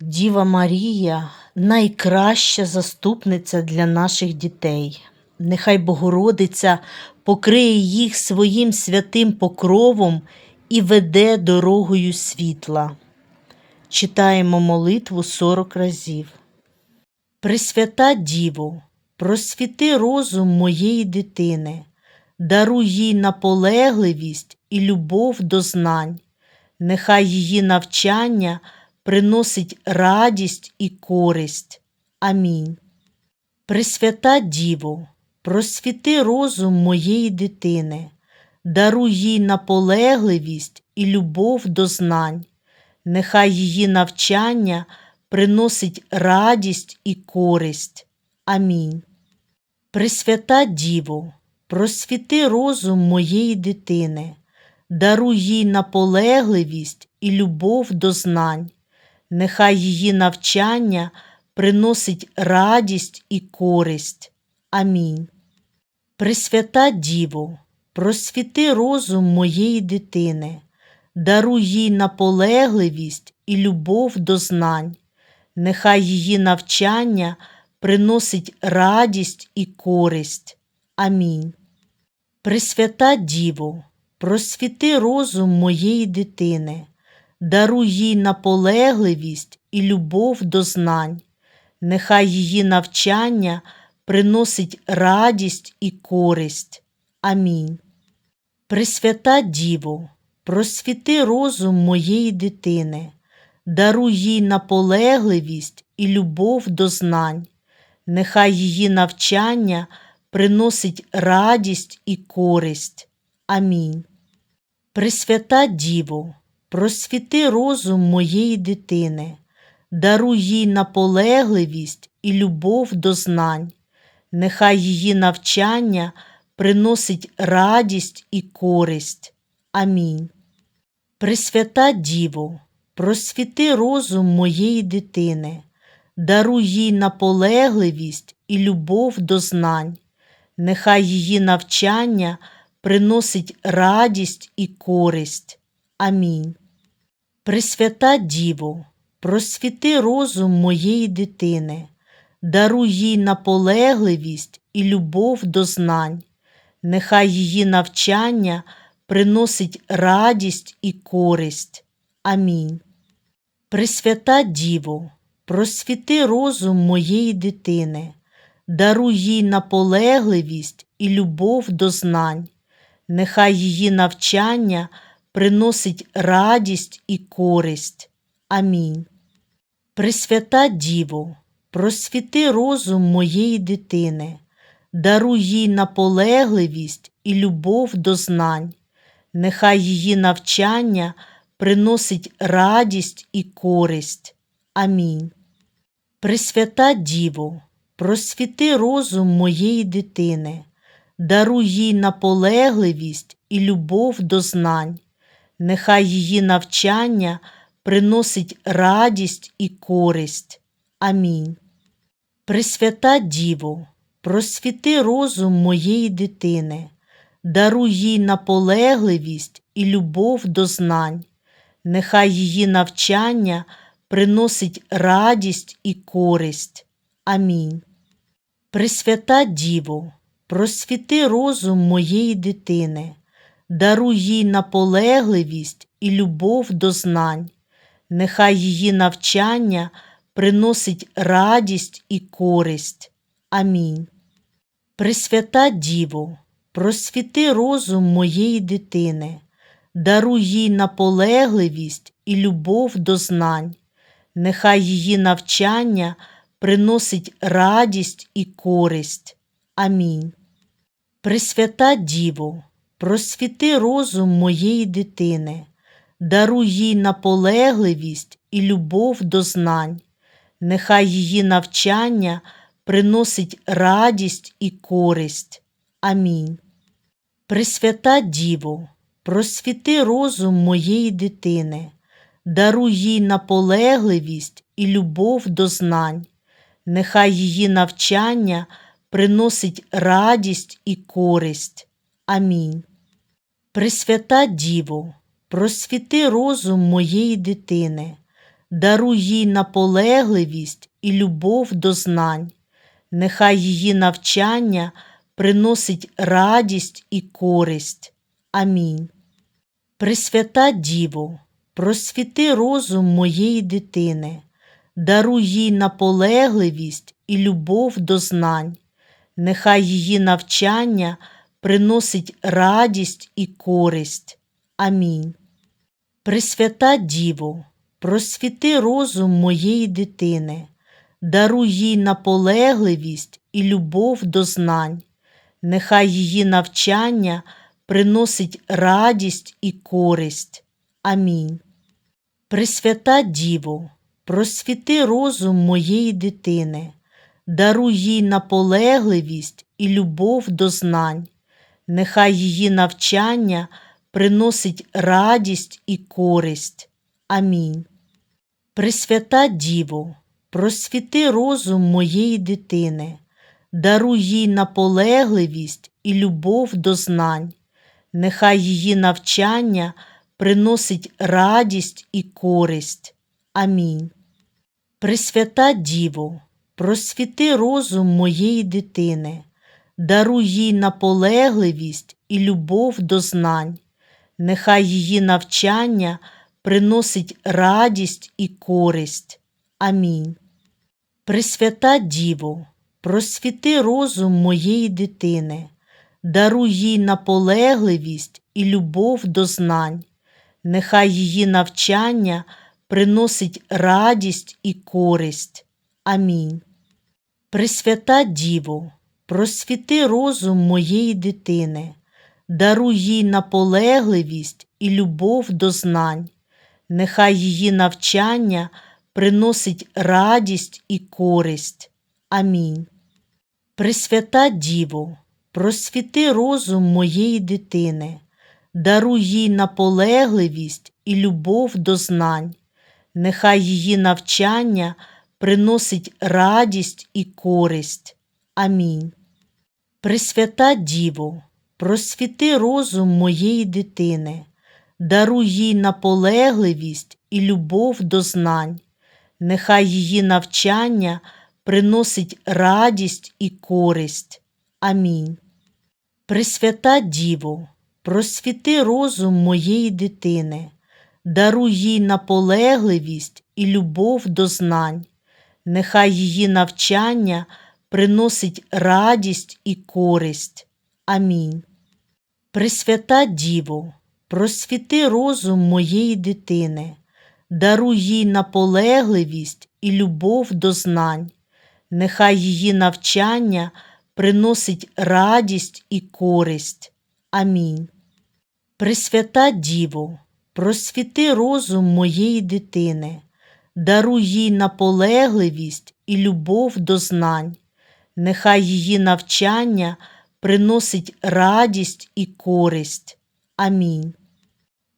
Діва Марія найкраща заступниця для наших дітей. Нехай Богородиця покриє їх своїм святим покровом і веде дорогою світла. Читаємо молитву 40 разів. Пресвята Діво, просвіти розум моєї дитини, даруй їй наполегливість і любов до знань. Нехай її навчання приносить радість і користь. Амінь. Пресвята Діво, просвіти розум моєї дитини, даруй їй наполегливість і любов до знань. Нехай її навчання приносить радість і користь. Амінь. Пресвята Діво, просвіти розум моєї дитини, даруй їй наполегливість і любов до знань. Нехай її навчання приносить радість і користь. Амінь. Пресвята Діво, просвіти розум моєї дитини, даруй їй наполегливість і любов до знань. Нехай її навчання приносить радість і користь. Амінь. Пресвята Діво, просвіти розум моєї дитини, даруй їй наполегливість і любов до знань. Нехай її навчання приносить радість і користь. Амінь. Пресвята Діво, просвіти розум моєї дитини, даруй їй наполегливість і любов до знань. Нехай її навчання приносить радість і користь. Амінь. Пресвята Діво, просвіти розум моєї дитини, даруй їй наполегливість і любов до знань. Нехай її навчання приносить радість і користь. Амінь. Пресвята Діво, просвіти розум моєї дитини, даруй їй наполегливість і любов до знань. Нехай її навчання приносить радість і користь. Амінь. Пресвята Діво, просвіти розум моєї дитини, даруй їй наполегливість і любов до знань. Нехай її навчання приносить радість і користь. Амінь. Пресвята Діво, просвіти розум моєї дитини, даруй їй наполегливість і любов до знань. Нехай її навчання приносить радість і користь. Амінь. Пресвята Діво, просвіти розум моєї дитини, даруй їй наполегливість і любов до знань. Нехай її навчання приносить радість і користь. Амінь. Пресвята Діво, просвіти розум моєї дитини, даруй їй наполегливість і любов до знань. Нехай її навчання приносить радість і користь. Амінь. Пресвята Діво, просвіти розум моєї дитини, даруй їй наполегливість і любов до знань. Нехай її навчання приносить радість і користь. Амінь. Пресвята Діво, просвіти розум моєї дитини, даруй їй наполегливість і любов до знань. Нехай її навчання приносить радість і користь. Амінь. Пресвята Діво, просвіти розум моєї дитини, даруй їй наполегливість і любов до знань. Нехай її навчання приносить радість і користь. Амінь. Пресвята Діво, просвіти розум моєї дитини, даруй їй наполегливість і любов до знань. Нехай її навчання приносить радість і користь. Амінь. Пресвята Діво, просвіти розум моєї дитини, даруй їй наполегливість і любов до знань. Нехай її навчання приносить радість і користь. Амінь. Пресвята Діво, просвіти розум моєї дитини, даруй їй наполегливість і любов до знань. Нехай її навчання приносить радість і користь. Амінь. Пресвята Діво, просвіти розум моєї дитини, даруй їй наполегливість і любов до знань. Нехай її навчання приносить радість і користь. Амінь. Пресвята Діво, просвіти розум моєї дитини, даруй їй наполегливість і любов до знань. Нехай її навчання приносить радість і користь. Амінь. Пресвята Діво, просвіти розум моєї дитини, даруй їй наполегливість і любов до знань. Нехай її навчання приносить радість і користь. Амінь. Пресвята Діво, просвіти розум моєї дитини, даруй їй наполегливість і любов до знань. Нехай її навчання приносить радість і користь. Амінь. Пресвята Діво, просвіти розум моєї дитини, даруй їй наполегливість і любов до знань. Нехай її навчання приносить радість і користь. Амінь. Пресвята Діво, просвіти розум моєї дитини, даруй їй наполегливість і любов до знань. Нехай її навчання приносить радість і користь. Амінь. Пресвята Діво, просвіти розум моєї дитини, даруй їй наполегливість і любов до знань. Нехай її навчання приносить радість і користь. Амінь. Пресвята Діво, просвіти розум моєї дитини, даруй їй наполегливість і любов до знань. Нехай її навчання приносить радість і користь. Амінь. Пресвята Діво, просвіти розум моєї дитини, даруй їй наполегливість і любов до знань. Нехай її навчання приносить радість і користь. Амінь. Пресвята Діво, просвіти розум моєї дитини, даруй їй наполегливість і любов до знань. Нехай її навчання приносить радість і користь. Амінь. Пресвята Діво, просвіти розум моєї дитини, даруй їй наполегливість і любов до знань. Нехай її навчання приносить радість і користь. Амінь. Пресвята Діво, просвіти розум моєї дитини, даруй їй наполегливість і любов до знань. Нехай її навчання приносить радість і користь. Амінь.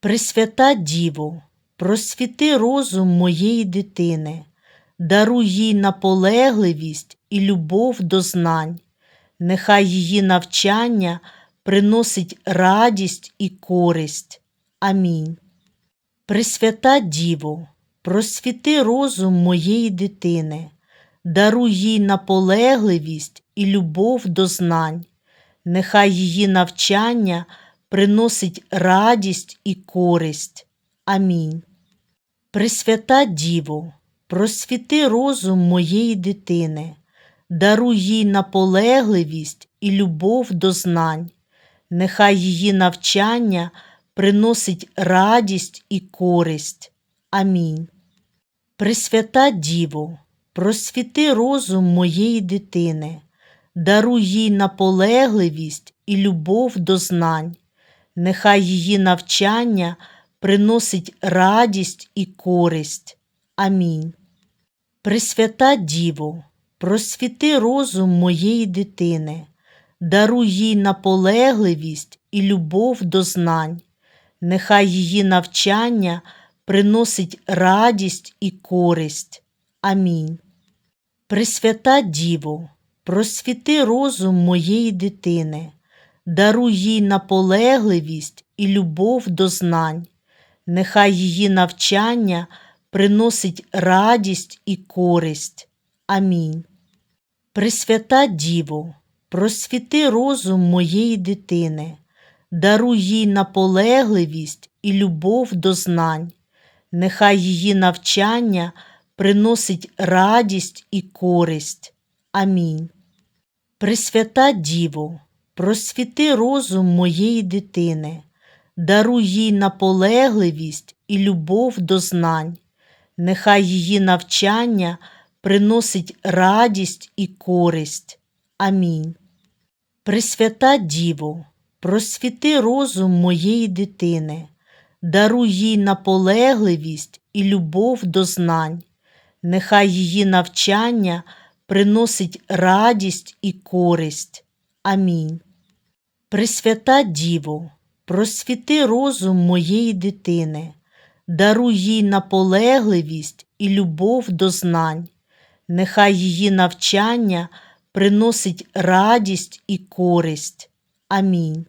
Пресвята Діво, просвіти розум моєї дитини, даруй їй наполегливість і любов до знань. Нехай її навчання приносить радість і користь. Амінь. Пресвята Діво, просвіти розум моєї дитини, даруй їй наполегливість і любов до знань. Нехай її навчання приносить радість і користь. Амінь. Пресвята Діво, просвіти розум моєї дитини, даруй їй наполегливість і любов до знань. Нехай її навчання приносить радість і користь. Амінь. Пресвята Діво, просвіти розум моєї дитини, даруй їй наполегливість і любов до знань. Нехай її навчання приносить радість і користь. Амінь. Пресвята Діво, просвіти розум моєї дитини, даруй їй наполегливість і любов до знань. Нехай її навчання приносить радість і користь. Амінь. Пресвята Діво, просвіти розум моєї дитини, даруй їй наполегливість і любов до знань. Нехай її навчання приносить радість і користь. Амінь. Пресвята Діво, просвіти розум моєї дитини, даруй їй наполегливість і любов до знань. Нехай її навчання приносить радість і користь. Амінь. Пресвята Діво, просвіти розум моєї дитини, даруй їй наполегливість і любов до знань. Нехай її навчання приносить радість і користь. Амінь. Пресвята Діво, просвіти розум моєї дитини, даруй їй наполегливість і любов до знань. Нехай її навчання приносить радість і користь. Амінь. Пресвята Діво, просвіти розум моєї дитини, даруй їй наполегливість і любов до знань. Нехай її навчання приносить радість і користь. Амінь.